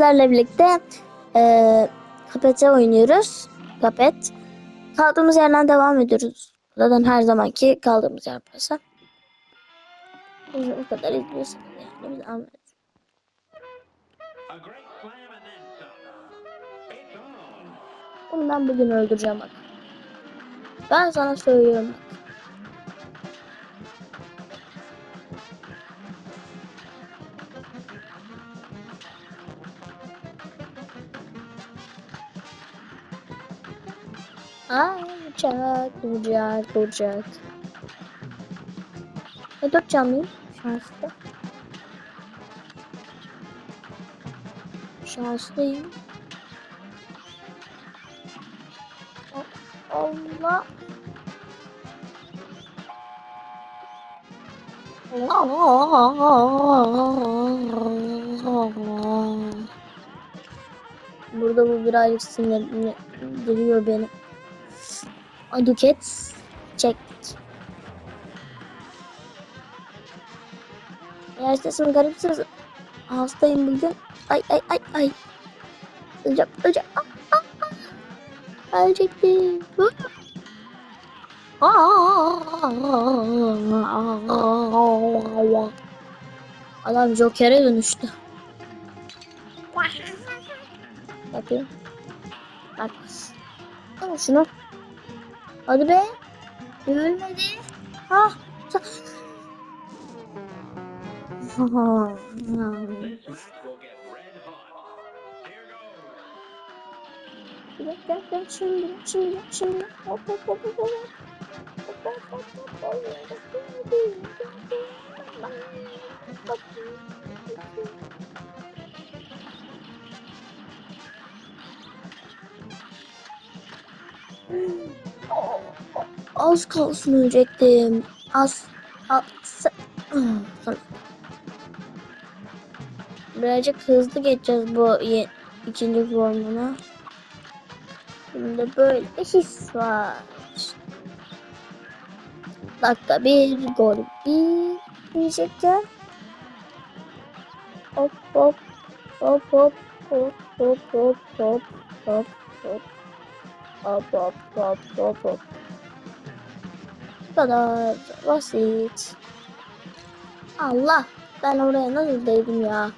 sizlerle birlikte e, Kapet'e oynuyoruz. Kapet. Kaldığımız yerden devam ediyoruz. Zaten her zamanki kaldığımız yer burası. O kadar izliyorsanız yani biz anlarız. A great slam and then some. It's on. Bunu ben bugün öldüreceğim bak. Ben sana söylüyorum bak. Ay uçak, uçak, uçak. Ne dört canlıyım şanslı. Şanslıyım. Allah. Burada bu birazcık sinirlendiriyor beni. Aduket çek. Eğer sesim garipse hastayım bugün. Ay ay ay ay. Öleceğim öleceğim. Ah, ah, ah. Ölecektim. Adam Joker'e dönüştü. Yapayım. Bak. Al şunu. Hadi be. Ölmedi. Ah. Goes. Gel gel gel şimdi şimdi şimdi hop hop hop hop hop. Hop, hop, hop, hop, hop. Az kalsın ölecektim. Az. Az. Birazcık hızlı geçeceğiz bu ikinci formuna. Şimdi böyle his var. Dakika bir, gol bir diyecekler. Hop hop hop hop hop hop hop hop hop hop hop hop hop hop hop Bu kadar basit. Allah ben oraya nasıl değdim ya?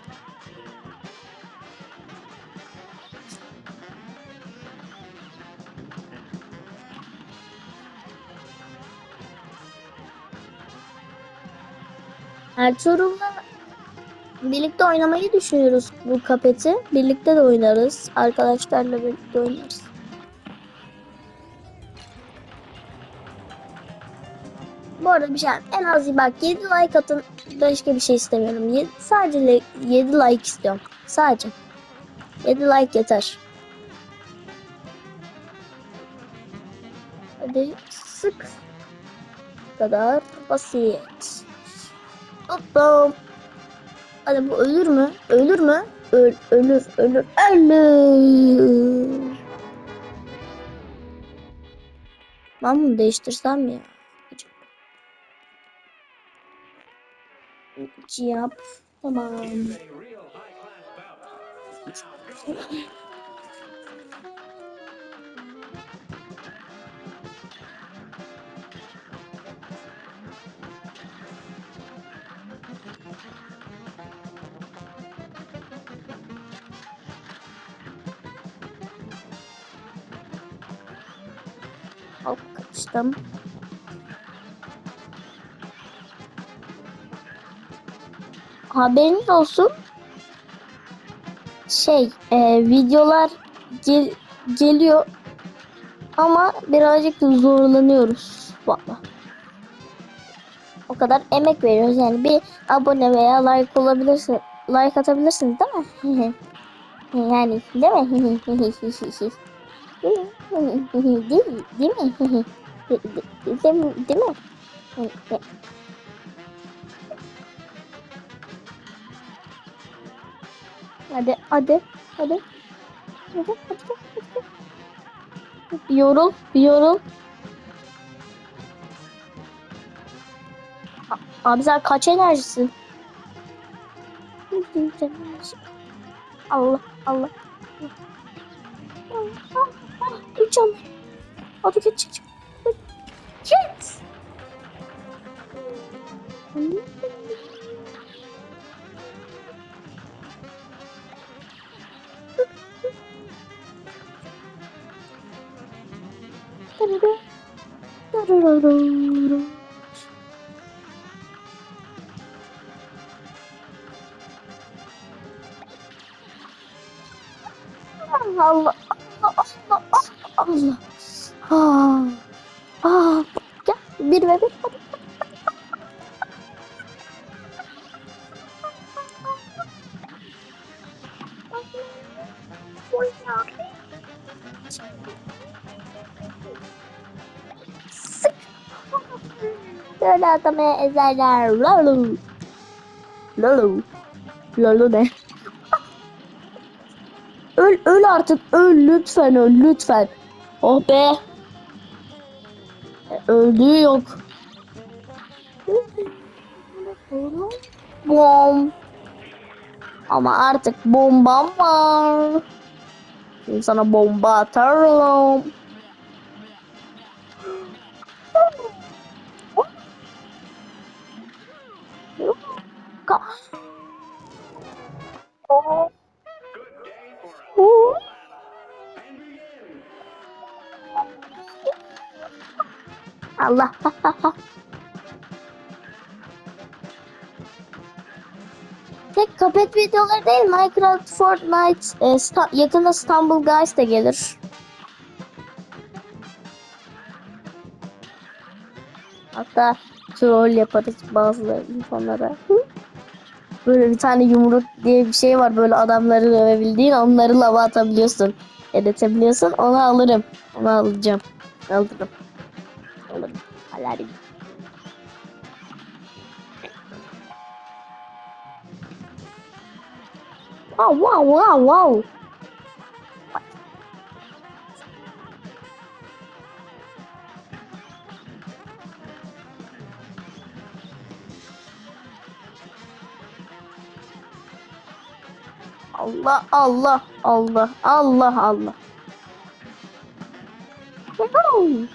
Ertuğrul'la birlikte oynamayı düşünüyoruz bu kapeti. Birlikte de oynarız. Arkadaşlarla birlikte oynarız. Arada bir şey en az bak 7 like atın başka bir şey istemiyorum. Yedi- sadece 7 like istiyorum. Sadece. 7 like yeter. Hadi sık. Bu kadar basit. Hoppa. Hadi bu ölür mü? Ölür mü? Öl, ölür, ölür, ölür. Ben bunu değiştirsem ya? yap. Tamam. Oh, catch them. Haberiniz olsun. Şey, e, videolar gel- geliyor ama birazcık zorlanıyoruz valla. O kadar emek veriyoruz yani bir abone veya like olabilirse like atabilirsiniz değil mi? yani değil mi? değil, değil, mi? değil, değil mi? Hadi, hadi, hadi. Hadi, hadi, hadi. Bir yorul, bir yorul. Abi sen kaç enerjisin? Allah. Allah. Üç canlı. Hadi git çık çık. Git. Allah Allah Allah Allah Allah. Ah, ah, gel bir ve bir. Hadi. Sık. Böyle adamı ezerler. Lolu. Lolu. Lolu ne? Öl öl artık öl lütfen öl lütfen. Oh be. E, Öldüğü yok. Bom. Ama artık bombam var. Şimdi sana bomba atarım. Tek kapet videoları değil Minecraft, Fortnite, e, sta- yakında Stumble Guys de gelir. Hatta troll yaparız bazı insanlara. Böyle bir tane yumruk diye bir şey var böyle adamları dövebildiğin onları lava atabiliyorsun. Edetebiliyorsun onu alırım. Onu alacağım. Alırım. Alırım. Alırım. Wow wow wow wow. Allah Allah Allah Allah Allah. Wow.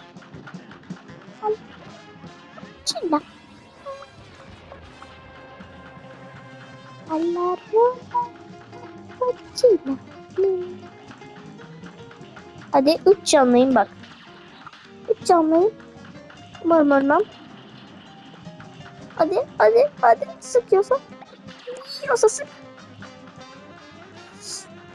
Çinda. Allah Çinda. Hadi üç canlıyım bak. Üç canlıyım. Mırmırmam. Hadi hadi hadi sıkıyorsa. Yiyorsa sık.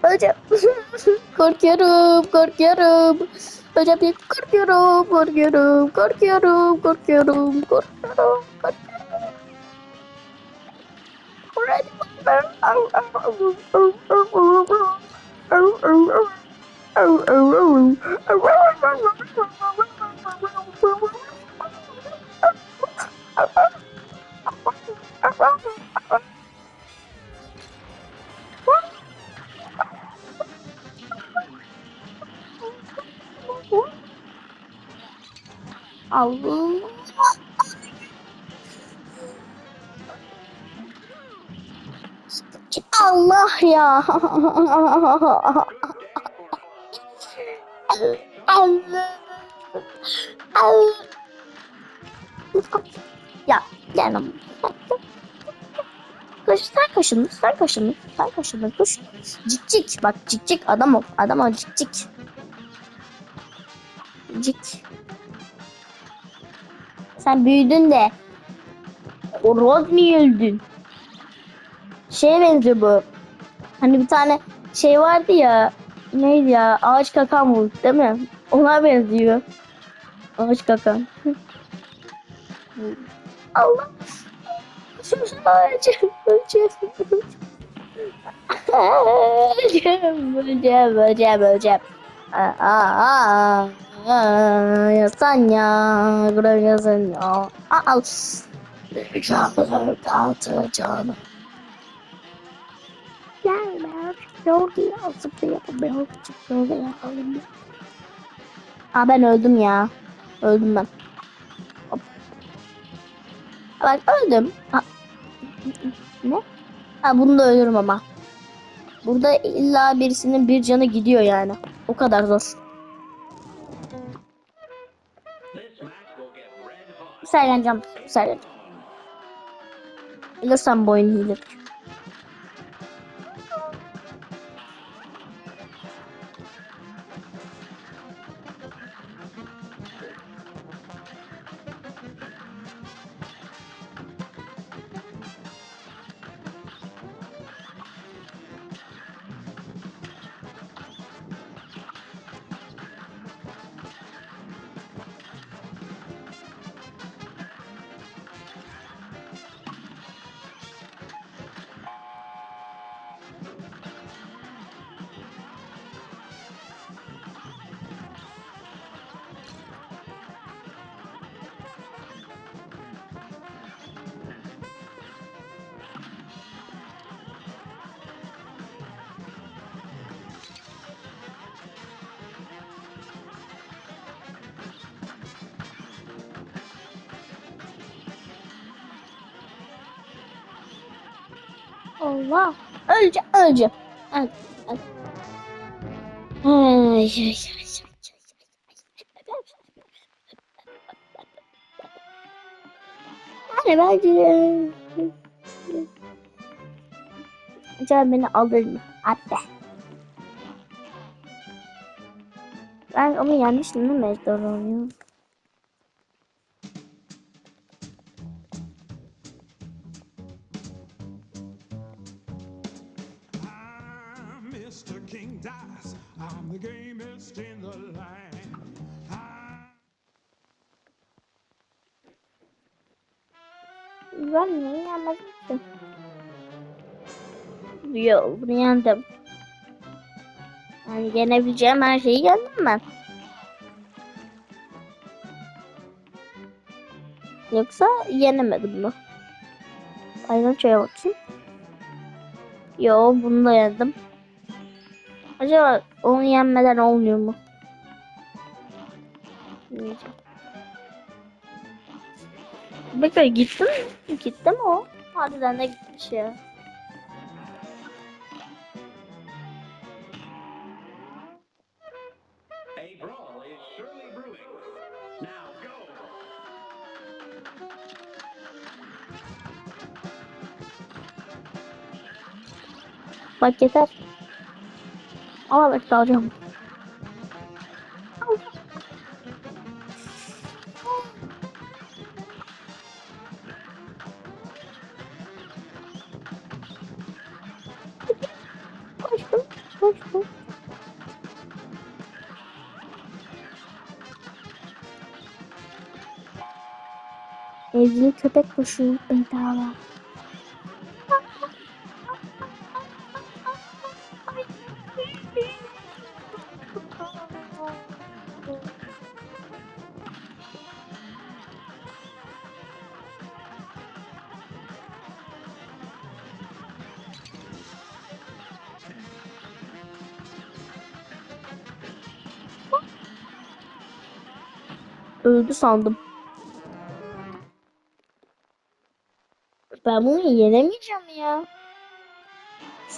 Hocam. korkuyorum, korkuyorum. Hocam bir korkuyorum, korkuyorum, korkuyorum, korkuyorum, korkuyorum, korkuyorum. Allah. Allah ya. Ya canım. Kaş, sen kaşındın, sen kaşındın, sen kaşındın, kuş. Cik cik, bak cik cik adam ol, adam ol cik cik. Cik. Sen büyüdün de horoz mu öldün? Şeye benziyor bu. Hani bir tane şey vardı ya. Neydi ya? Ağaç kakan bu değil mi? Ona benziyor. Ağaç kakan. Allah. Öleceğim, öleceğim. Öleceğim, öleceğim, öleceğim, öleceğim. Aa, aa, aa, yasan ya, görüyorsun ya. Al. Canım, kaldı canım. Yok ya, zıplayalım, zıplayalım. Aa ben öldüm ya. Öldüm ben. Hop. Bak öldüm. Ha. Ne? Ha bunu da ölürüm ama. Burada illa birisinin bir canı gidiyor yani. O kadar zor. Serleneceğim. Serleneceğim. Bilirsem bu oyun Allah. Öl, öl. Ay, ay, ay, ay, ay. Yani bence... Acaba beni alır mı? Hatta. Ben onu yenmiştim değil mi? Ejder Yo, bunu yendim. Yani yenebileceğim her şeyi yendim ben. Yoksa yenemedim mi? Aynen şöyle bakayım. Yo, bunu da yendim. Acaba onu yenmeden olmuyor mu? Bilmiyorum. Bakın gitti mi? Gitti o? Harbiden de gitmiş ya. Bak yeter. Ama bak dalacağım. Koştum, koştum. Evcil köpek koşuyor bedava. Öldü sandım. Ben bunu yenemeyeceğim ya.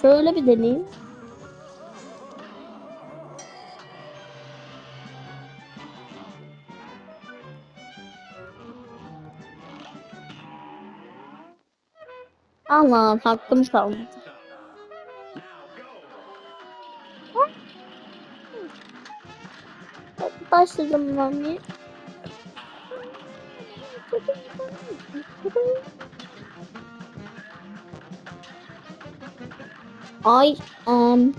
Şöyle bir deneyeyim. Allah'ım hakkım kalmadı. Başladım ben bir. I am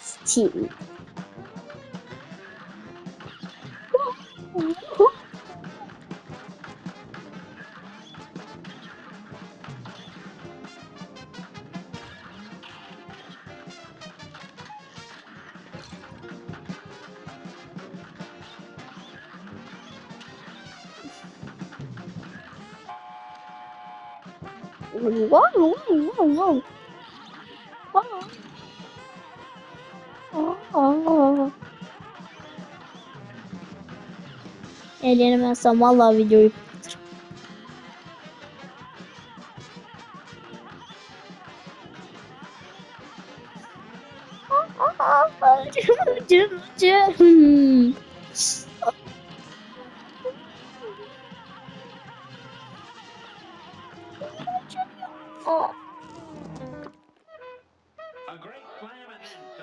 Steve. Eğlenemezsem vallahi videoyu